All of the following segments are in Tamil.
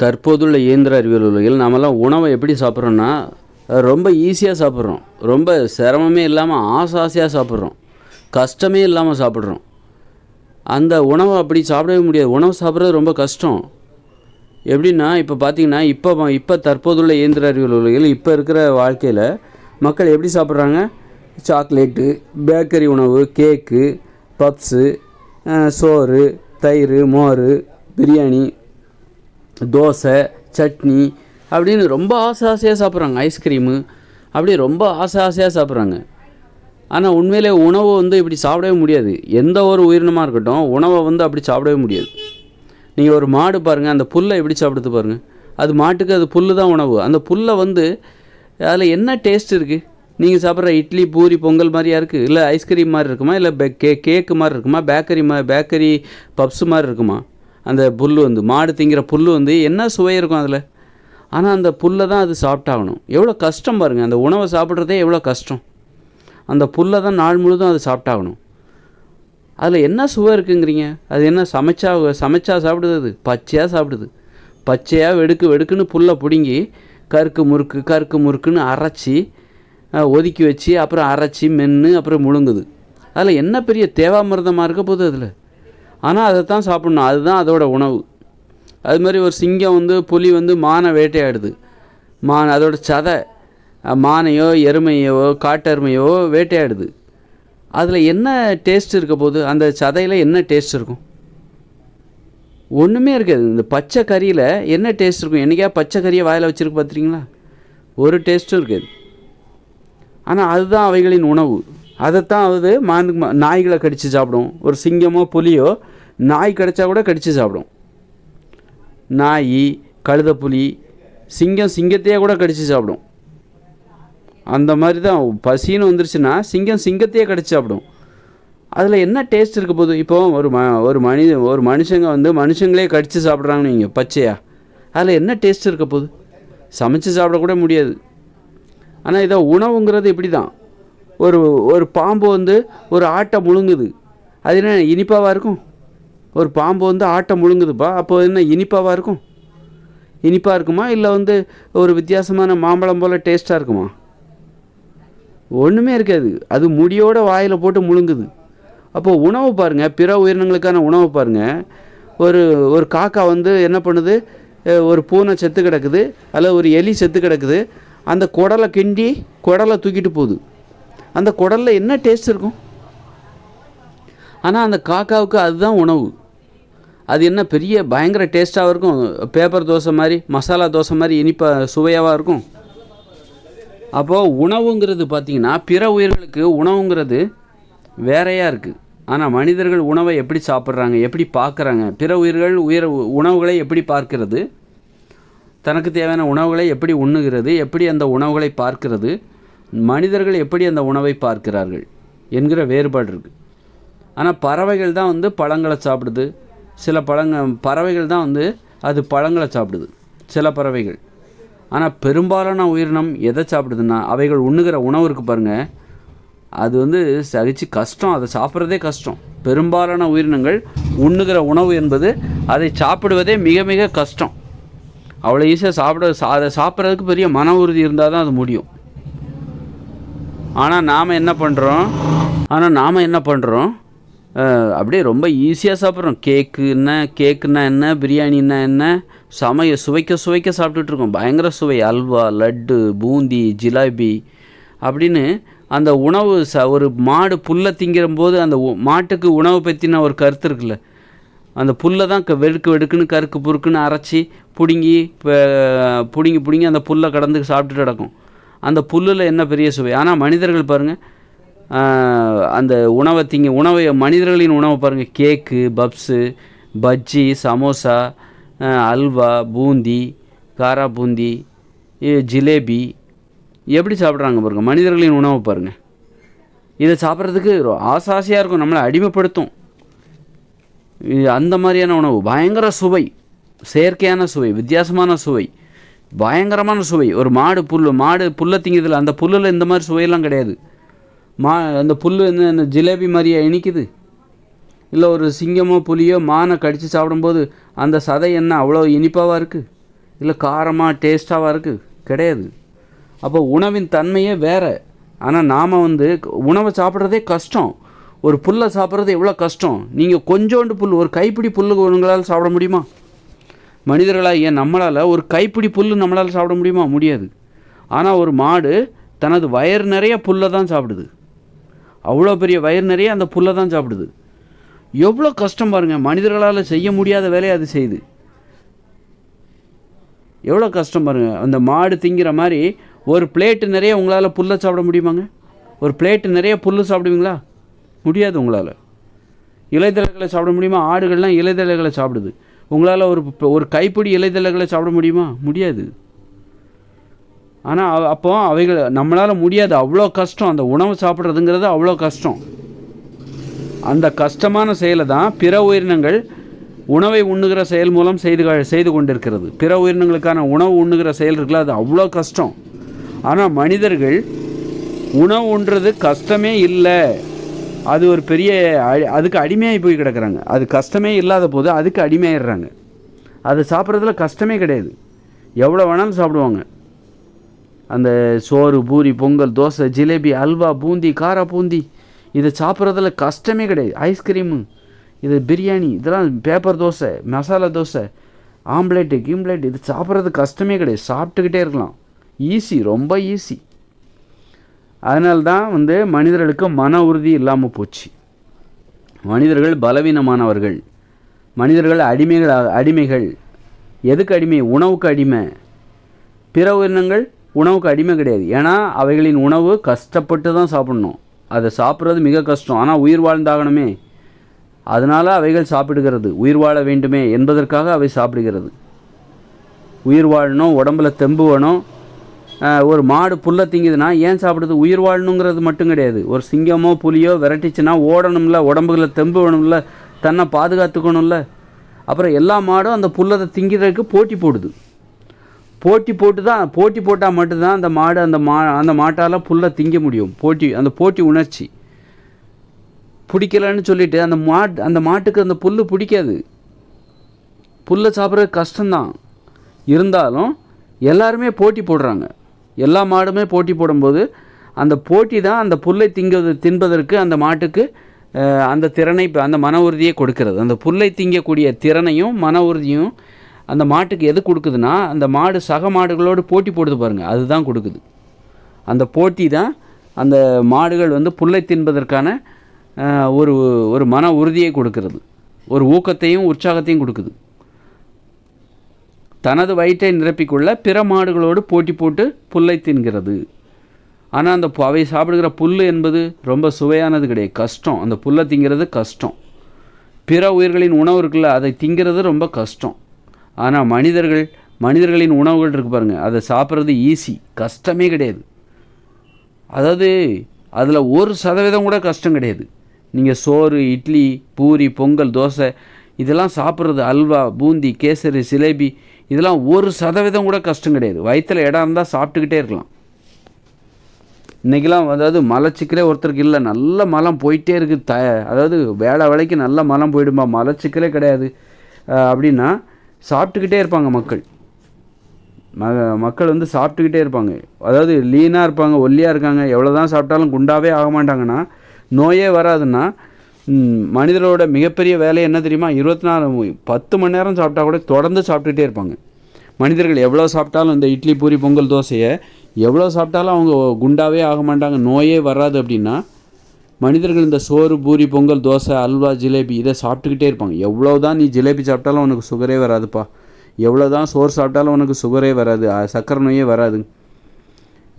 தற்போதுள்ள இயந்திர அறிவியல் உலகில் நாமெல்லாம் உணவை எப்படி சாப்பிட்றோன்னா ரொம்ப ஈஸியாக சாப்பிட்றோம். ரொம்ப சிரமமே இல்லாமல் ஆசை ஆசையாக சாப்பிட்றோம். கஷ்டமே இல்லாமல் சாப்பிட்றோம். அந்த உணவை அப்படி சாப்பிடவே முடியாது. உணவு சாப்பிட்றது ரொம்ப கஷ்டம். எப்படின்னா இப்போ பார்த்தீங்கன்னா இப்போ இப்போ தற்போதுள்ள இயந்திர அறிவியல் உலகில் இப்போ இருக்கிற வாழ்க்கையில் மக்கள் எப்படி சாப்பிட்றாங்க? சாக்லேட்டு பேக்கரி உணவு கேக்கு பப்ஸு சோறு தயிர் மோர் பிரியாணி தோசை சட்னி அப்படின்னு ரொம்ப ஆசை ஆசையாக சாப்பிட்றாங்க ஐஸ்கிரீமு அப்படி ரொம்ப ஆசை ஆசையாக சாப்பிட்றாங்க. ஆனால் உண்மையிலே உணவை வந்து இப்படி சாப்பிடவே முடியாது. எந்த ஒரு உயிரினமாக இருக்கட்டும் உணவை வந்து அப்படி சாப்பிடவே முடியாது. நீங்கள் ஒரு மாடு பாருங்கள் அந்த புல்லை எப்படி சாப்பிடுது பாருங்கள் அது மாட்டுக்கு அது புல்லு தான் உணவு. அந்த புல்லை வந்து அதில் என்ன டேஸ்ட் இருக்குது நீங்கள் சாப்பிட்ற இட்லி பூரி பொங்கல் மாதிரியா இருக்குது இல்லை ஐஸ்கிரீம் மாதிரி இருக்குமா? இல்லை கே கேக்கு மாதிரி இருக்குமா? பேக்கரி மா பேக்கரி பப்ஸ் மாதிரி இருக்குமா? அந்த புல் வந்து மாடு திங்கிற புல் வந்து என்ன சுவை இருக்கும் அதில்? ஆனால் அந்த புல்லை தான் அது சாப்பிட்டாகணும். எவ்வளோ கஷ்டம் பாருங்கள் அந்த உணவை சாப்பிட்றதே எவ்வளோ கஷ்டம். அந்த புல்லை தான் நாள் முழுதும் அது சாப்பிட்டாகணும். அதில் என்ன சுவை இருக்குங்கிறீங்க? அது என்ன சமைச்சா சமைச்சா சாப்பிடுது அது? பச்சையாக சாப்பிடுது. பச்சையாக வெடுக்கு வெடுக்குன்னு புல்லை பிடுங்கி கருக்கு முறுக்கு கருக்கு முறுக்குன்னு அரைச்சி ஒதுக்கி வச்சு அப்புறம் அரைச்சி மென்று அப்புறம் முழுங்குது. அதில் என்ன பெரிய தேவாமிர்தமாக இருக்க போகுது அதில்? ஆனால் அதை தான் சாப்பிட்ணும். அதுதான் அதோட உணவு. அது மாதிரி ஒரு சிங்கம் வந்து புலி வந்து மானை வேட்டையாடுது. மான் அதோட சதை மானையோ எருமையோ காட்டெருமையோ வேட்டையாடுது. அதில் என்ன டேஸ்ட் இருக்க போகுது? அந்த சதையில் என்ன டேஸ்ட் இருக்கும்? ஒன்றுமே இருக்காது. இந்த பச்சை கறியில் என்ன டேஸ்ட் இருக்கும்? என்றைக்கா பச்சை கறியை வாயில் வச்சுருக்கு பார்த்துருக்கீங்களா ஒரு டேஸ்ட்டும் இருக்காது. ஆனால் அதுதான் அவைகளின் உணவு. அதைத்தான் அது மானுக்கு மா- நாய்களை கடித்து சாப்பிடும். ஒரு சிங்கமோ புலியோ நாய் கடிச்சா கூட கடித்து சாப்பிடும். நாய் கழுதப்புலி சிங்கம் சிங்கத்தையே கூட கடித்து சாப்பிடும். அந்த மாதிரி தான் பசின்னு வந்துருச்சுன்னா சிங்கம் சிங்கத்தையே கடிச்சு சாப்பிடும். அதில் என்ன டேஸ்ட் இருக்க போகுது இப்போ ஒரு ம ஒரு மனித ஒரு மனுஷங்க வந்து மனுஷங்களே கடித்து சாப்பிட்றாங்கன்னு நீங்கள் பச்சையா. அதில் என்ன டேஸ்ட் இருக்க போகுது சமைச்சு சாப்பிடக்கூட முடியாது. ஆனால் இதை உணவுங்கிறது இப்படி தான் ஒரு ஒரு பாம்பு வந்து ஒரு ஆட்டை முழுங்குது. அது என்ன இனிப்பாவாக இருக்கும்? ஒரு பாம்பு வந்து ஆட்டை முழுங்குதுப்பா அப்போ என்ன இனிப்பாவாக இருக்கும்? இனிப்பாக இருக்குமா? இல்லை வந்து ஒரு வித்தியாசமான மாம்பழம் போல் டேஸ்ட்டாக இருக்குமா? ஒன்றுமே இருக்காது. அது முடியோட வாயில் போட்டு முழுங்குது. அப்போது உணவு பாருங்கள் பிற உயிரினங்களுக்கான உணவு பாருங்கள் ஒரு ஒரு காக்கா வந்து என்ன பண்ணுது? ஒரு பூனை செத்து கிடக்குது அல்லது ஒரு எலி செத்து கிடக்குது. அந்த குடலை கிண்டி குடலை தூக்கிட்டு போகுது. அந்த குடலில் என்ன டேஸ்ட் இருக்கும்? ஆனால் அந்த காக்காவுக்கு அதுதான் உணவு. அது என்ன பெரிய பயங்கர டேஸ்ட்டாக இருக்கும். பேப்பர் தோசை மாதிரி மசாலா தோசை மாதிரி இனிப்பாக சுவையாகவும் இருக்கும். அப்போது உணவுங்கிறது பார்த்திங்கன்னா பிற உயிர்களுக்கு உணவுங்கிறது வேறையாக இருக்குது ஆனால் மனிதர்கள் உணவை எப்படி சாப்பிட்றாங்க எப்படி பார்க்குறாங்க பிற உயிர்கள் உயிர் உணவுகளை எப்படி பார்க்கிறது தனக்கு தேவையான உணவுகளை எப்படி உண்ணுகிறது எப்படி அந்த உணவுகளை பார்க்கிறது மனிதர்கள் எப்படி அந்த உணவை பார்க்கிறார்கள் என்கிற வேறுபாடு இருக்குது ஆனால் பறவைகள் தான் வந்து பழங்களை சாப்பிடுது சில பழங்கள் பறவைகள் தான் வந்து அது பழங்களை சாப்பிடுது. சில பறவைகள். ஆனால் பெரும்பாலான உயிரினம் எதை சாப்பிடுதுன்னா அவைகள் உண்ணுகிற உணவு இருக்குது பாருங்கள் அது வந்து சகிச்சு கஷ்டம். அதை சாப்பிட்றதே கஷ்டம். பெரும்பாலான உயிரினங்கள் உண்ணுகிற உணவு என்பது அதை சாப்பிடுவதே மிக மிக கஷ்டம். அவ்வளோ ஈஸியாக சாப்பிட சா அதை சாப்பிட்றதுக்கு பெரிய மன உறுதி இருந்தால் தான் அது முடியும். ஆனால் நாம் என்ன பண்ணுறோம் ஆனால் நாம் என்ன பண்ணுறோம் அப்படியே ரொம்ப ஈஸியாக சாப்பிட்றோம். கேக்குன்னா கேக்குன்னா என்ன பிரியாணின்னா என்ன சமைய சுவைக்க சுவைக்க சாப்பிட்டுட்டு இருக்கோம். பயங்கர சுவை. அல்வா லட்டு பூந்தி ஜிலேபி அப்படின்னு அந்த உணவு ச ஒரு மாடு புல்லை திங்கிறம்போது அந்த மாட்டுக்கு உணவு பற்றின ஒரு கருத்து இருக்குல்ல. அந்த புல்லை தான் க- வெடுக்கு வெடுக்குன்னு கருக்கு புறுக்குன்னு அரைச்சி பிடுங்கி பிடுங்கி பிடுங்கி அந்த புல்லை கடந்து சாப்பிட்டுட்டு கிடக்கும். அந்த புல்லில் என்ன பெரிய சுவை? ஆனால் மனிதர்கள் பாருங்கள் அந்த உணவை திங்க உணவை மனிதர்களின் உணவை பாருங்கள் கேக்கு பப்ஸு பஜ்ஜி சமோசா அல்வா பூந்தி காரா பூந்தி ஜிலேபி. எப்படி சாப்பிட்றாங்க பாருங்கள் மனிதர்களின் உணவை பாருங்கள் இதை சாப்பிட்றதுக்கு ரொ- ஆசை ஆசையாக இருக்கும். நம்மளை அடிமைப்படுத்தும். இது அந்த மாதிரியான உணவு. பயங்கர சுவை. செயற்கையான சுவை வித்தியாசமான சுவை. பயங்கரமான சுவை. ஒரு மாடு புல் மாடு புல்லை திங்கிறதுல அந்த புல்லில் இந்த மாதிரி சுவையெல்லாம் கிடையாது. மா அந்த புல் என்ன ஜிலேபி மாதிரியா இனிக்குது? இல்லை ஒரு சிங்கமோ புலியோ மானை கடித்து சாப்பிடும்போது அந்த சதை என்ன அவ்வளோ இனிப்பாவாக இருக்குது இல்லை காரமாக டேஸ்ட்டாக இருக்குது கிடையாது. அப்போ உணவின் தன்மையே வேறு. ஆனால் நாம் வந்து உணவை சாப்பிட்றதே கஷ்டம். ஒரு புல்லை சாப்பிட்றது எவ்வளோ கஷ்டம்? நீங்கள் கொஞ்சோண்டு புல் ஒரு கைப்பிடி புல்லு உங்களால் சாப்பிட முடியுமா? மனிதர்களாக ஏன் நம்மளால் ஒரு கைப்பிடி புல் நம்மளால் சாப்பிட முடியுமா? முடியாது. ஆனால் ஒரு மாடு தனது வயிறு நிறைய புல்லை தான் சாப்பிடுது. அவ்வளோ பெரிய வயிறு நிறைய அந்த புல்லை தான் சாப்பிடுது. எவ்வளோ கஷ்டம் பாருங்கள் மனிதர்களால் செய்ய முடியாத வேலையை அது செய்யுது. எவ்வளோ கஷ்டம் பாருங்கள் அந்த மாடு திங்கிற மாதிரி ஒரு பிளேட்டு நிறைய உங்களால் புல்லை சாப்பிட முடியுமாங்க? ஒரு பிளேட்டு நிறைய புல் சாப்பிடுவீங்களா? முடியாது உங்களால். இலைதழைகளை சாப்பிட முடியுமா? ஆடுகள்லாம் இலைதழைகளை சாப்பிடுது. உங்களால் ஒரு ஒரு கைப்பிடி இலைதழைகளை சாப்பிட முடியுமா? முடியாது. ஆனால் அப்போ அவைகள் நம்மளால் முடியாது. அவ்வளோ கஷ்டம். அந்த உணவு சாப்பிட்றதுங்கிறது அவ்வளோ கஷ்டம். அந்த கஷ்டமான செயலை தான் பிற உயிரினங்கள் உணவை உண்ணுகிற செயல் மூலம் செய்து செய்து கொண்டிருக்கிறது. பிற உயிரினங்களுக்கான உணவு உண்ணுகிற செயல் இருக்குல்ல அது அவ்வளோ கஷ்டம். ஆனால் மனிதர்கள் உணவு உண்றது கஷ்டமே இல்லை. அது ஒரு பெரிய அடி- அதுக்கு அடிமையாகி போய் கிடக்குறாங்க. அது கஷ்டமே இல்லாத போது அதுக்கு அடிமையாயிடுறாங்க. அது சாப்பிட்றதுல கஷ்டமே கிடையாது. எவ்வளோ வேணாலும் சாப்பிடுவாங்க. அந்த சோறு பூரி பொங்கல் தோசை ஜிலேபி அல்வா பூந்தி காரா பூந்தி இதை சாப்பிட்றதுல கஷ்டமே கிடையாது. ஐஸ்கிரீமு இது பிரியாணி இதெல்லாம் பேப்பர் தோசை மசாலா தோசை ஆம்லேட்டு கிம்ப்ளேட் இது சாப்பிட்றது கஷ்டமே கிடையாது. சாப்பிட்டுக்கிட்டே இருக்கலாம். ஈஸி ரொம்ப ஈஸி அதனால தான் வந்து மனிதர்களுக்கு மன உறுதி இல்லாமல் போச்சு. மனிதர்கள் பலவீனமானவர்கள். மனிதர்கள் அடிமைகள் அடிமைகள். எதுக்கு அடிமை? உணவுக்கு அடிமை. பிற உயிரினங்கள் உணவுக்கு அடிமை கிடையாது. ஏன்னா அவைகளின் உணவு கஷ்டப்பட்டு தான் சாப்பிடணும். அதை சாப்பிட்றது மிக கஷ்டம். ஆனால் உயிர் வாழ்ந்தாகணுமே. அதனால் அவைகள் சாப்பிடுகிறது. உயிர் வாழ வேண்டுமே என்பதற்காக அவை சாப்பிடுகிறது. உயிர் வாழணும் உடம்புல தெம்பு வேணும். ஒரு மாடு புல்லை திங்குதுன்னா ஏன் சாப்பிடுது? உயிர் வாழணுங்கிறது மட்டும் கிடையாது. ஒரு சிங்கமோ புலியோ விரட்டிச்சுன்னா ஓடணும்ல உடம்புல தெம்பு வேணும்ல தன்னை பாதுகாத்துக்கணும்ல. அப்புறம் எல்லா மாடும் அந்த புல்லதை திங்கிறதுக்கு போட்டி போடுது. போட்டி போட்டு தான் போட்டி போட்டால் மட்டும்தான் அந்த மாடு அந்த மா அந்த மாட்டால் புல்லை திங்க முடியும். போட்டி அந்த போட்டி உணர்ச்சி. பிடிக்கலன்னு சொல்லிட்டு அந்த மாட் அந்த மாட்டுக்கு அந்த புல் பிடிக்காது. புல்லை சாப்பிட்றது கஷ்டம்தான். இருந்தாலும் எல்லாருமே போட்டி போடுறாங்க. எல்லா மாடுமே போட்டி போடும்போது அந்த போட்டி தான் அந்த புல்லை திங்குவது தின்பதற்கு அந்த மாட்டுக்கு அந்த திறனை அந்த மன உறுதியை கொடுக்கிறது. அந்த புல்லை திங்கக்கூடிய திறனையும் மன உறுதியும் அந்த மாட்டுக்கு எது கொடுக்குதுன்னா அந்த மாடு சக மாடுகளோடு போட்டி போடுது பாருங்கள் அதுதான் கொடுக்குது. அந்த போட்டி தான் அந்த மாடுகள் வந்து புல்லை தின்பதற்கான ஒரு ஒரு மன உறுதியை கொடுக்கிறது. ஒரு ஊக்கத்தையும் உற்சாகத்தையும் கொடுக்குது. தனது வயிற்றை நிரப்பிக்கொள்ள பிற மாடுகளோடு போட்டி போட்டு புல்லை தின்கிறது. ஆனால் அந்த பு- அவை சாப்பிடுகிற புல் என்பது ரொம்ப சுவையானது கிடையாது. கஷ்டம். அந்த புல்லை திங்கிறது கஷ்டம். பிற உயிர்களின் உணவு இருக்குல்ல அதை திங்கிறது ரொம்ப கஷ்டம். ஆனால் மனிதர்கள் மனிதர்களின் உணவுகள் இருக்கு பாருங்கள் அதை சாப்பிட்றது ஈஸி கஷ்டமே கிடையாது. அதாவது அதில் ஒரு சதவீதம் கூட கஷ்டம் கிடையாது. நீங்கள் சோறு இட்லி பூரி பொங்கல் தோசை இதெல்லாம் சாப்பிட்றது அல்வா பூந்தி கேசரி சிலேபி இதெல்லாம் ஒரு சதவீதம் கூட கஷ்டம் கிடையாது. வயிற்றில் இடம் இருந்தால் சாப்பிட்டுக்கிட்டே இருக்கலாம். இன்றைக்கெல்லாம் அதாவது மலச்சிக்கலே ஒருத்தருக்கு இல்லை. நல்ல மலம் போயிட்டே இருக்குது த அதாவது வேலை வேலைக்கு நல்ல மலம் போயிடுமா? மலச்சிக்கலே கிடையாது. அப்படின்னா சாப்பிட்டுக்கிட்டே இருப்பாங்க மக்கள். ம மக்கள் வந்து சாப்பிட்டுக்கிட்டே இருப்பாங்க. அதாவது லீனாக இருப்பாங்க ஒல்லியாக இருக்காங்க எவ்வளோ தான் சாப்பிட்டாலும் குண்டாவே ஆக மாட்டாங்கன்னா நோயே வராதுன்னா மனிதரோட மிகப்பெரிய வேலை என்ன தெரியுமா? இருபத்தி நாலு பத்து மணி நேரம் சாப்பிட்டா கூட தொடர்ந்து சாப்பிட்டுக்கிட்டே இருப்பாங்க. மனிதர்கள் எவ்வளோ சாப்பிட்டாலும் இந்த இட்லி பூரி பொங்கல் தோசையை எவ்வளோ சாப்பிட்டாலும் அவங்க குண்டாவே ஆக மாட்டாங்க நோயே வராது அப்படின்னா மனிதர்கள் இந்த சோறு பூரி பொங்கல் தோசை அல்வா ஜிலேபி இதை சாப்பிட்டுக்கிட்டே இருப்பாங்க. எவ்வளோ தான் நீ ஜிலேபி சாப்பிட்டாலும் உனக்கு சுகரே வராதுப்பா. எவ்வளோ தான் சோறு சாப்பிட்டாலும் உனக்கு சுகரே வராது. சக்கரை நோயே வராது.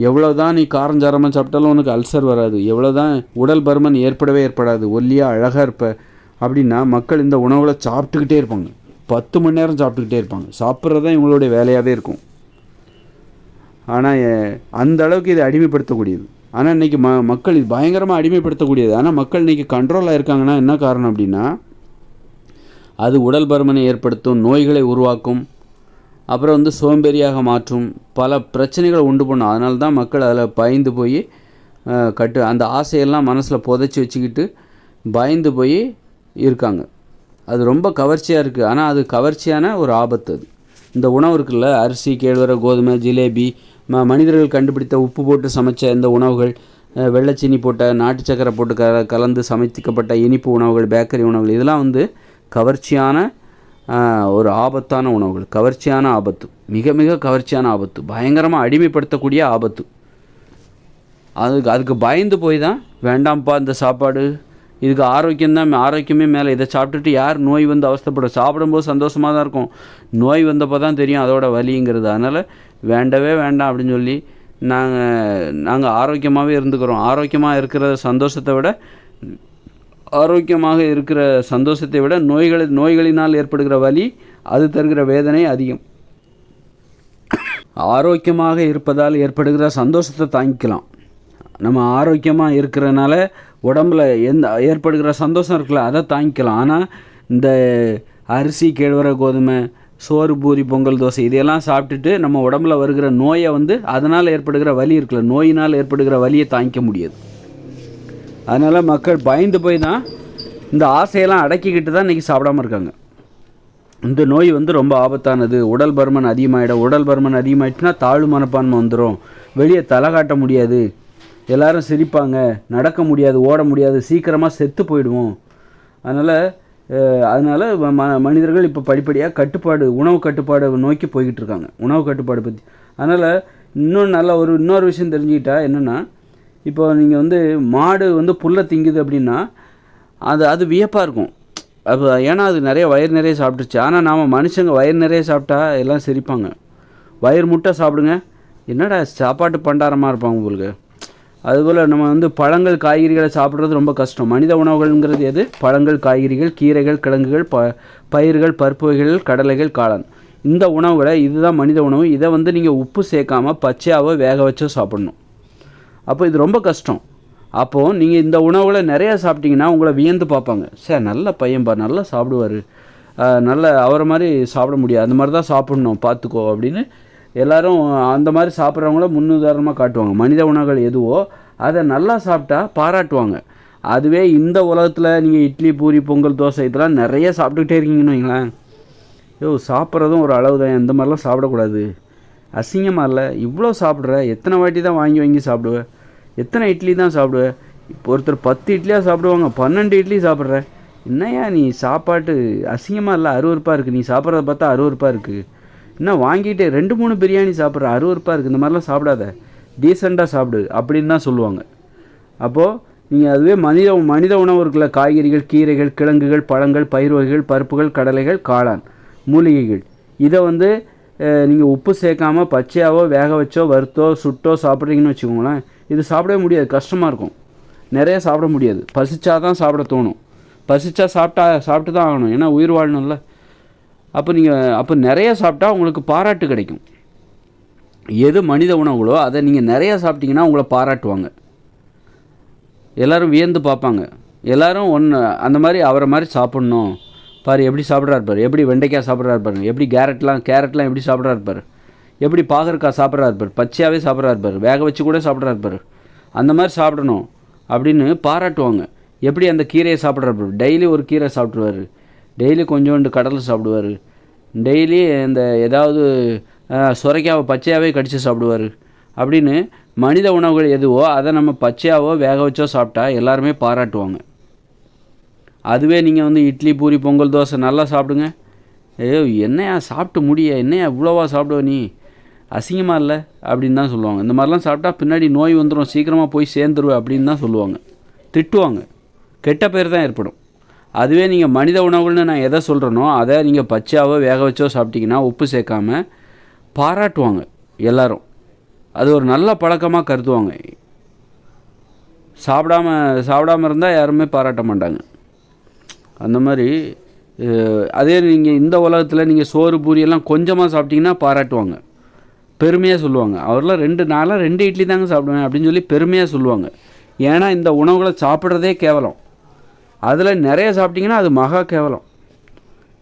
எவ்வளோ தான் நீ காரஞ்சாரமாக சாப்பிட்டாலும் உனக்கு அல்சர் வராது. எவ்வளோ தான் உடல் பருமன் ஏற்படவே ஏற்படாது. ஒல்லியாக அழகாக இருப்ப. அப்படின்னா மக்கள் இந்த உணவுகளை சாப்பிட்டுக்கிட்டே இருப்பாங்க. பத்து மணி நேரம் சாப்பிட்டுக்கிட்டே இருப்பாங்க. சாப்பிட்றது தான் இவங்களுடைய வேலையாகவே இருக்கும். ஆனால் அந்த அளவுக்கு இது அடிமைப்படுத்தக்கூடியது. ஆனால் இன்றைக்கி ம மக்கள் இது பயங்கரமாக அடிமைப்படுத்தக்கூடியது. ஆனால் மக்கள் இன்றைக்கி கண்ட்ரோலாக இருக்காங்கன்னா என்ன காரணம் அப்படின்னா அது உடல் பருமனை ஏற்படுத்தும் நோய்களை உருவாக்கும் அப்புறம் வந்து சோம்பேறியாக மாற்றும் பல பிரச்சனைகளை உண்டு பண்ணும். அதனால தான் மக்கள் அதில் பயந்து போய் கட்டு அந்த ஆசையெல்லாம் மனசில் புதைச்சி வச்சுக்கிட்டு பயந்து போய் இருக்காங்க. அது ரொம்ப கவர்ச்சியாக இருக்குது ஆனால் அது கவர்ச்சியான ஒரு ஆபத்து அது. இந்த உணவு இருக்குல்ல அரிசி கேழ்வரை கோதுமை ஜிலேபி ம மனிதர்கள் கண்டுபிடித்த உப்பு போட்டு சமைச்ச இந்த உணவுகள் வெள்ளைச்சினி வெள்ளைச்சீனி போட்ட நாட்டு சக்கரை போட்டு க கலந்து சமைத்துக்கப்பட்ட இனிப்பு உணவுகள் பேக்கரி உணவுகள் இதெல்லாம் வந்து கவர்ச்சியான ஒரு ஆபத்தான உணவுகள். கவர்ச்சியான ஆபத்து. மிக மிக கவர்ச்சியான ஆபத்து. பயங்கரமாக அடிமைப்படுத்தக்கூடிய ஆபத்து. அதுக்கு அதுக்கு பயந்து போய் தான் வேண்டாம்ப்பா இந்த சாப்பாடு. இதுக்கு ஆரோக்கியம் தான் ஆரோக்கியமே மேலே. இதை சாப்பிட்டுட்டு யார் நோய் வந்து அவஸ்தப்படும்? சாப்பிடும்போது சந்தோஷமாக தான் இருக்கும். நோய் வந்தப்போ தான் தெரியும் அதோட வலிங்கிறது. அதனால் வேண்டவே வேண்டாம் அப்படின்னு சொல்லி நாங்கள் நாங்கள் ஆரோக்கியமாகவே இருந்துக்கிறோம். ஆரோக்கியமாக இருக்கிற சந்தோஷத்தை விட ஆரோக்கியமாக இருக்கிற சந்தோஷத்தை விட நோய்கள் நோய்களினால் ஏற்படுகிற வலி அது தருகிற வேதனை அதிகம். ஆரோக்கியமாக இருப்பதால் ஏற்படுகிற சந்தோஷத்தை தாங்கிக்கலாம். நம்ம ஆரோக்கியமாக இருக்கிறனால உடம்புல எந்த ஏற்படுகிற சந்தோஷம் இருக்குல்ல அதை தாங்கிக்கலாம். ஆனால் இந்த அரிசி கேழ்வரை கோதுமை சோறு பூரி பொங்கல் தோசை இதையெல்லாம் சாப்பிட்டுட்டு நம்ம உடம்புல வருகிற நோயை வந்து அதனால் ஏற்படுகிற வலி இருக்குல்ல நோயினால் ஏற்படுகிற வலியை தாங்கிக்க முடியாது. அதனால் மக்கள் பயந்து போய் தான் இந்த ஆசையெல்லாம் அடக்கிக்கிட்டு தான் இன்றைக்கி சாப்பிடாம இருக்காங்க. இந்த நோய் வந்து ரொம்ப ஆபத்தானது. உடல் பருமன் அதிகமாகிடும் உடல் பருமன் அதிகமாயிடுச்சுன்னா தாழ்வு மனப்பான்மை வந்துடும் வெளியே தலை காட்ட முடியாது. எல்லாரும் சிரிப்பாங்க. நடக்க முடியாது ஓட முடியாது. சீக்கிரமாக செத்து போயிடுவோம். அதனால் அதனால் ம மனிதர்கள் இப்போ படிப்படியாக கட்டுப்பாடு உணவு கட்டுப்பாடு நோக்கி போய்கிட்டு இருக்காங்க. உணவு கட்டுப்பாடு பற்றி அதனால் இன்னும் நல்ல ஒரு இன்னொரு விஷயம் தெரிஞ்சுக்கிட்டா என்னென்னா இப்போ நீங்கள் வந்து மாடு வந்து புல்லை திங்குது அப்படின்னா அது அது வியப்பாக இருக்கும். அப்போ ஏன்னா அது நிறைய வயிறு நிறைய சாப்பிட்டுச்சு ஆனால் நாம் மனுஷங்க வயிறு நிறைய சாப்பிட்டா எல்லாம் சிரிப்பாங்க. வயிறு முட்டை சாப்பிடுங்க. என்னடா சாப்பாட்டு பண்டாரமாக இருப்பாங்க உங்களுக்கு? அதுபோல் நம்ம வந்து பழங்கள் காய்கறிகளை சாப்பிட்றது ரொம்ப கஷ்டம். மனித உணவுகள்ங்கிறது எது? பழங்கள் காய்கறிகள் கீரைகள் கிழங்குகள் ப பயிர்கள் பருப்பு வகைகள் கடலைகள் காளான். இந்த உணவுகளை இதுதான் மனித உணவு. இதை வந்து நீங்கள் உப்பு சேர்க்காம பச்சையாவோ வேக வச்சோ சாப்பிடணும். அப்போ இது ரொம்ப கஷ்டம். அப்போது நீங்கள் இந்த உணவுகளை நிறையா சாப்பிட்டீங்கன்னா உங்களை வியந்து பார்ப்பாங்க. சார் நல்ல பையன்பா நல்லா சாப்பிடுவார். நல்ல அவரை மாதிரி சாப்பிட முடியாது. அந்த மாதிரி தான் சாப்பிட்ணும் பார்த்துக்கோ அப்படின்னு எல்லாரும் அந்த மாதிரி சாப்பிட்றவங்கள முன்னுதாரணமாக காட்டுவாங்க. மனித உணவுகள் எதுவோ அதை நல்லா சாப்பிட்டா பாராட்டுவாங்க. அதுவே இந்த உலகத்தில் நீங்கள் இட்லி பூரி பொங்கல் தோசை இதெல்லாம் நிறைய சாப்பிட்டுக்கிட்டே இருக்கீங்கன்னு வைங்களேன். யோ சாப்பிட்றதும் ஒரு அளவு தான். இந்த மாதிரிலாம் சாப்பிடக்கூடாது? அசிங்கமாக இல்லை. இவ்வளோ சாப்பிட்ற எத்தனை வாட்டி தான் வாங்கி வாங்கி சாப்பிடுவேன் எத்தனை இட்லி தான் சாப்பிடுவேன் இப்போ ஒருத்தர் பத்து இட்லியாக சாப்பிடுவாங்க பன்னெண்டு இட்லி சாப்பிட்ற. என்னையா நீ சாப்பாட்டு அசிங்கமாக இல்லை? அருவருப்பாக இருக்குது நீ சாப்பிட்றத பார்த்தா அருவருப்பாக இருக்குது என்ன வாங்கிட்டு ரெண்டு மூணு பிரியாணி சாப்பிட்ற அருவருப்பாக இருக்குது இந்த மாதிரிலாம் சாப்பிடாத. டீசெண்டாக சாப்பிடு அப்படின்னு தான் சொல்லுவாங்க. அப்போது நீங்கள் அதுவே மனித மனித உணவு இருக்குல்ல. காய்கறிகள் கீரைகள் கிழங்குகள் பழங்கள் பயிர் வகைகள் பருப்புகள் கடலைகள் காளான் மூலிகைகள். இதை வந்து நீங்கள் உப்பு சேர்க்காம பச்சையாவோ வேக வச்சோ வறுத்தோ சுட்டோ சாப்பிட்றீங்கன்னு வச்சுக்கோங்களேன் இது சாப்பிடவே முடியாது. கஷ்டமாக இருக்கும். நிறைய சாப்பிட முடியாது. பசிச்சா தான் சாப்பிட தோணும். பசிச்சா சாப்பிட்டா சாப்பிட்டு தான் ஆகணும். ஏன்னா உயிர் வாழணும்ல. அப்போ நீங்கள் அப்போ நிறைய சாப்பிட்டா உங்களுக்கு பாராட்டு கிடைக்கும். எது மனித உணவுகளோ அதை நீங்கள் நிறையா சாப்பிட்டீங்கன்னா உங்களை பாராட்டுவாங்க. எல்லோரும் வியந்து பார்ப்பாங்க. எல்லாரும் ஒன்று அந்த மாதிரி அவரை மாதிரி சாப்பிட்ணும். பாரு எப்படி சாப்பிட்றாரு பாரு. எப்படி வெண்டைக்காய் சாப்பிட்றாரு பாருங்க எப்படி கேரட்லாம் கேரட்லாம் எப்படி சாப்பிட்றாரு பாரு. எப்படி பாகற்காய் சாப்பிட்றாரு பாரு. பச்சையாகவே சாப்பிட்றாரு பாரு. வேக வச்சு கூட சாப்பிட்றாரு பாரு. அந்த மாதிரி சாப்பிடணும் அப்படின்னு பாராட்டுவாங்க. எப்படி அந்த கீரையை சாப்பிட்றாரு பாரு. டெய்லி ஒரு கீரை சாப்பிட்ருவாரு டெய்லி கொஞ்சோண்டு கடலை சாப்பிடுவார். டெய்லி இந்த ஏதாவது சுரைக்காவை பச்சையாகவே கடித்து சாப்பிடுவார். அப்படின்னு மனித உணவுகள் எதுவோ அதை நம்ம பச்சையாவோ வேக வச்சோ சாப்பிட்டா எல்லாருமே பாராட்டுவாங்க. அதுவே நீங்கள் வந்து இட்லி பூரி பொங்கல் தோசை நல்லா சாப்பிடுங்க. ஐயோ என்னையா சாப்பிட்டு முடிய என்னையா இவ்வளோவா சாப்பிடுவ நீ? அசிங்கமாக இல்லை? அப்படின்னு தான் சொல்லுவாங்க. இந்த மாதிரிலாம் சாப்பிட்டா பின்னாடி நோய் வந்துடும் சீக்கிரமாக போய் சேர்ந்துருவ அப்படின்னு தான் சொல்லுவாங்க. திட்டுவாங்க. கெட்ட பேர் தான் ஏற்படும். அதுவே நீங்கள் மனித உணவுகள்னு நான் எதை சொல்கிறேனோ அதை நீங்கள் பச்சையாவோ வேக வச்சோ சாப்பிட்டீங்கன்னா உப்பு சேர்க்காம பாராட்டுவாங்க எல்லோரும். அது ஒரு நல்ல பழக்கமாக கருதுவாங்க. சாப்பிடாம சாப்பிடாம இருந்தால் யாருமே பாராட்ட மாட்டாங்க. அந்த மாதிரி அதே நீங்கள் இந்த உலகத்தில் நீங்கள் சோறு பூரியெல்லாம் கொஞ்சமாக சாப்பிட்டீங்கன்னா பாராட்டுவாங்க. பெருமையாக சொல்லுவாங்க. அவர்லாம் ரெண்டு நாளாக ரெண்டு இட்லி தாங்க சாப்பிடுவேன் அப்படின்னு சொல்லி பெருமையாக சொல்லுவாங்க. ஏன்னா இந்த உணவுகளை சாப்பிட்றதே கேவலம். அதில் நிறைய சாப்பிட்டீங்கன்னா அது மகா கேவலம்.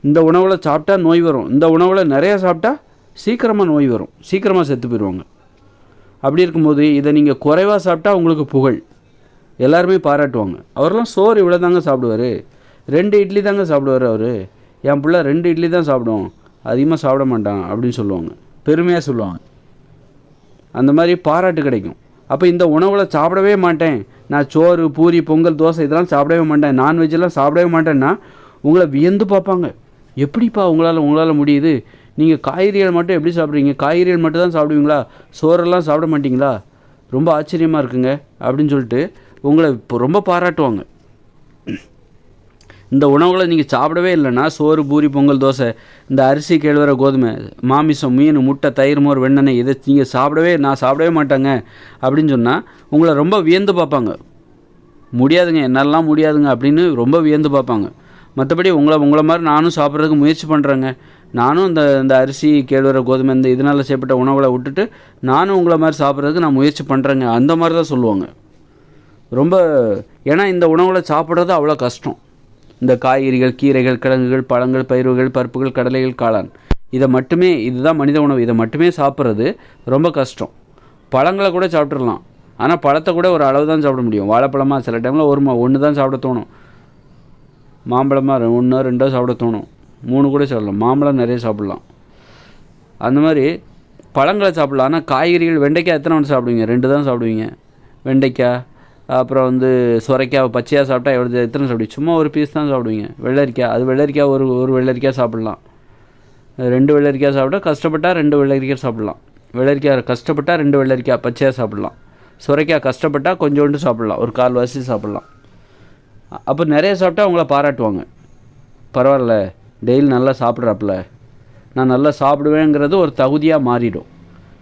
இந்த உணவில் சாப்பிட்டா நோய் வரும். இந்த உணவில் நிறைய சாப்பிட்டா சீக்கிரமாக நோய் வரும். சீக்கிரமாக செத்து போயிடுவாங்க. அப்படி இருக்கும்போது இதை நீங்கள் குறைவாக சாப்பிட்டா உங்களுக்கு புகழ். எல்லாருமே பாராட்டுவாங்க. அவரெல்லாம் சோறு இவ்வளோ தாங்க சாப்பிடுவார். ரெண்டு இட்லி தாங்க சாப்பிடுவார் அவர். என் பிள்ளை ரெண்டு இட்லி தான் சாப்பிடுவோம் அதிகமாக சாப்பிட மாட்டான் அப்படின்னு சொல்லுவாங்க. பெருமையாக சொல்லுவாங்க. அந்த மாதிரி பாராட்டு கிடைக்கும். அப்போ இந்த உணவில் சாப்பிடவே மாட்டேன். நான் சோறு பூரி பொங்கல் தோசை இதெல்லாம் சாப்பிடவே மாட்டேன். நான்வெஜ்ஜெல்லாம் சாப்பிடவே மாட்டேன்னா உங்களை வியந்து பார்ப்பாங்க. எப்படிப்பா உங்களால் உங்களால் முடியுது? நீங்கள் காய்கறிகள் மட்டும் எப்படி சாப்பிட்றீங்க காய்கறிகள் மட்டும் தான் சாப்பிடுவீங்களா? சோறெல்லாம் சாப்பிட மாட்டிங்களா? ரொம்ப ஆச்சரியமாக இருக்குங்க. அப்படின்னு சொல்லிட்டு உங்களை இப்போ ரொம்ப பாராட்டுவாங்க. இந்த உணவுகளை நீங்கள் சாப்பிடவே இல்லைன்னா சோறு பூரி பொங்கல் தோசை இந்த அரிசி கேழ்வர கோதுமை மாமிசம் மீன் முட்டை தயிர் மோர் வெண்ணெய் இதை நீங்கள் சாப்பிடவே நான் சாப்பிடவே மாட்டேங்க அப்படின்னு சொன்னால் உங்களை ரொம்ப வியந்து பார்ப்பாங்க. முடியாதுங்க என்னெல்லாம் முடியாதுங்க அப்படின்னு ரொம்ப வியந்து பார்ப்பாங்க. மற்றபடி உங்களை உங்களை மாதிரி நானும் சாப்பிட்றதுக்கு முயற்சி பண்ணுறேங்க நானும் இந்த இந்த அரிசி கேழ்வர கோதுமை இந்த இதனால் செய்யப்பட்ட உணவுகளை விட்டுட்டு நானும் உங்களை மாதிரி சாப்பிட்றதுக்கு நான் முயற்சி பண்ணுறேங்க அந்த மாதிரி தான் சொல்லுவாங்க. ரொம்ப ஏன்னா இந்த உணவுகளை சாப்பிட்றது அவ்வளோ கஷ்டம். இந்த காய்கறிகள் கீரைகள் கிழங்குகள் பழங்கள் பயிர்கள் பருப்புகள் கடலைகள் காளான். இதை மட்டுமே இதுதான் மனித உணவு. இதை மட்டுமே சாப்பிட்றது ரொம்ப கஷ்டம். பழங்களை கூட சாப்பிட்றலாம் ஆனால் பழத்தை கூட ஒரு அளவு தான் சாப்பிட முடியும். வாழைப்பழமாக சில டைமில் ஒரு ஒன்று தான் சாப்பிட தோணும். மாம்பழமாக ஒன்றோ ரெண்டோ சாப்பிட தோணும். மூணு கூட சாப்பிடலாம். மாம்பழம் நிறைய சாப்பிட்லாம். அந்த மாதிரி பழங்களை சாப்பிட்லாம். ஆனால் காய்கறிகள் வெண்டைக்காய் எத்தனை ஒன்று சாப்பிடுவீங்க? ரெண்டு தான் சாப்பிடுவீங்க. வெண்டைக்காய் அப்புறம் வந்து சுரைக்காய் பச்சையாக சாப்பிட்டா எவ்வளோ எத்தனை சாப்பிடுவீங்க? சும்மா ஒரு பீஸ் தான் சாப்பிடுவீங்க. வெள்ளரிக்காய். அது வெள்ளரிக்காய் ஒரு ஒரு வெள்ளரிக்காய் சாப்பிட்லாம். ரெண்டு வெள்ளரிக்காய் சாப்பிட்டா கஷ்டப்பட்டால் ரெண்டு வெள்ளரிக்காய் சாப்பிட்லாம். வெள்ளரிக்காய் கஷ்டப்பட்டால் ரெண்டு வெள்ளரிக்காய் பச்சையாக சாப்பிட்லாம். சுரைக்காய் கஷ்டப்பட்டால் கொஞ்சோண்டு சாப்பிட்லாம். ஒரு கால் வாசி சாப்பிட்லாம். அப்போ நிறைய சாப்பிட்டா அவங்கள பாராட்டுவாங்க. பரவாயில்ல டெய்லி நல்லா சாப்பிட்றாப்புல. நான் நல்லா சாப்பிடுவேங்கிறது ஒரு தகுதியாக மாறிடும்.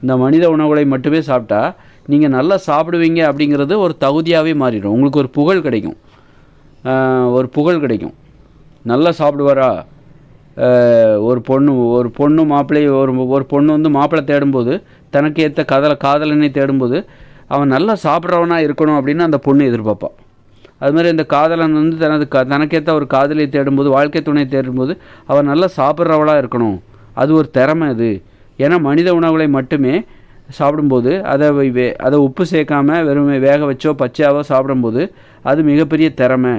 இந்த மனித உணவுகளை மட்டுமே சாப்பிட்டா நீங்கள் நல்லா சாப்பிடுவீங்க அப்படிங்கிறது ஒரு தகுதியாகவே மாறிடும். உங்களுக்கு ஒரு புகழ் கிடைக்கும். ஒரு புகழ் கிடைக்கும். நல்லா சாப்பிடுவாரா? ஒரு பொண்ணு ஒரு பொண்ணு மாப்பிள்ளை ஒரு ஒரு பொண்ணு வந்து மாப்பிள்ளை தேடும்போது தனக்கு ஏற்ற கதலை காதலனை தேடும்போது அவன் நல்லா சாப்பிட்றவனாக இருக்கணும் அப்படின்னு அந்த பொண்ணு எதிர்பார்ப்பான் அது மாதிரி இந்த காதலன் வந்து தனது க தனக்கேற்ற ஒரு காதலியை தேடும்போது வாழ்க்கை துணை தேடும்போது அவன் நல்லா சாப்பிட்றவளாக இருக்கணும். அது ஒரு திறமை அது. ஏன்னா மனித உணவுகளை மட்டுமே சாப்பிடும்போது அதை வே அதை உப்பு சேர்க்காம வெறும் வேக வச்சோ பச்சையாவோ சாப்பிடும்போது அது மிகப்பெரிய திறமை.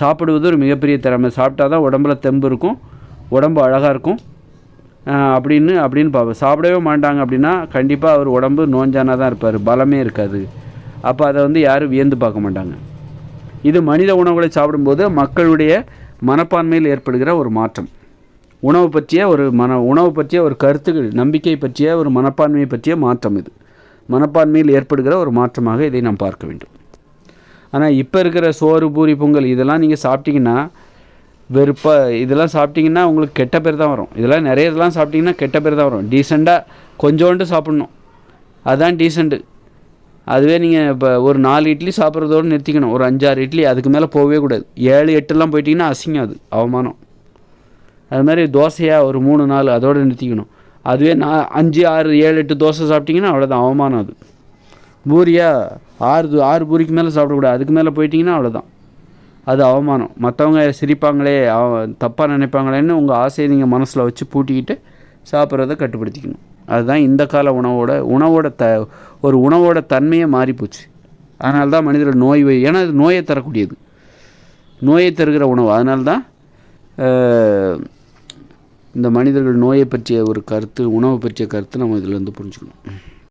சாப்பிடுவது ஒரு மிகப்பெரிய திறமை. சாப்பிட்டா தான் உடம்புல தெம்பு இருக்கும் உடம்பு அழகாக இருக்கும். அப்படின்னு அப்படின்னு பார்ப்போம் சாப்பிடவே மாட்டாங்க அப்படின்னா கண்டிப்பாக அவர் உடம்பு நோஞ்சானா தான் இருப்பார். பலமே இருக்காது. அப்போ அதை வந்து யாரும் வியந்து பார்க்க மாட்டாங்க. இது மனித உணவுகளை சாப்பிடும்போது மக்களுடைய மனப்பான்மையில் ஏற்படுகிற ஒரு மாற்றம். உணவு பற்றிய ஒரு மன உணவு பற்றிய ஒரு கருத்துக்கள் நம்பிக்கை பற்றிய ஒரு மனப்பான்மையை பற்றிய மாற்றம் இது. மனப்பான்மையில் ஏற்படுகிற ஒரு மாற்றமாக இதை நாம் பார்க்க வேண்டும். ஆனால் இப்போ இருக்கிற சோறு பூரி பொங்கல் இதெல்லாம் நீங்கள் சாப்பிட்டீங்கன்னா வெறுப்பாக இதெல்லாம் சாப்பிட்டீங்கன்னா உங்களுக்கு கெட்ட பேர் தான் வரும். இதெல்லாம் நிறைய இதெல்லாம் சாப்பிட்டீங்கன்னா கெட்ட பேர் தான் வரும். டீசெண்டாக கொஞ்சோண்டு சாப்பிட்ணும். அதுதான் டீசெண்ட்டு அதுவே நீங்கள் இப்போ ஒரு நாலு இட்லி சாப்பிட்றதோடு நிறுத்திக்கணும். ஒரு அஞ்சாறு இட்லி அதுக்கு மேலே போகவே கூடாது. ஏழு எட்டுலாம் போயிட்டிங்கன்னா அசிங்கம் அது அவமானம். அது மாதிரி தோசையாக ஒரு மூணு நாலு அதோடு நிறுத்திக்கணும். அதுவே நான் அஞ்சு ஆறு ஏழு எட்டு தோசை சாப்பிட்டிங்கன்னா அவ்வளோதான் அவமானம் அது. பூரியாக ஆறு ஆறு பூரிக்கு மேலே சாப்பிடக்கூடாது அதுக்கு மேலே போயிட்டிங்கன்னா அவ்வளோதான் அது அவமானம். மற்றவங்க சிரிப்பாங்களே தப்பாக நினைப்பாங்களேன்னு உங்கள் ஆசையை நீங்கள் மனசில் வச்சு பூட்டிக்கிட்டு சாப்பிட்றத கட்டுப்படுத்திக்கணும். அதுதான் இந்த கால உணவோட உணவோட த ஒரு உணவோட தன்மையே மாறிப்போச்சு. அதனால தான் மனிதர்கள் நோய் ஏன்னா அது நோயை தரக்கூடியது. நோயை தருகிற உணவு. அதனால தான் இந்த மனிதர்கள் நோயை பற்றிய ஒரு கருத்து உணவு பற்றிய கருத்து நம்ம இதில் இருந்து புரிஞ்சுக்கணும்.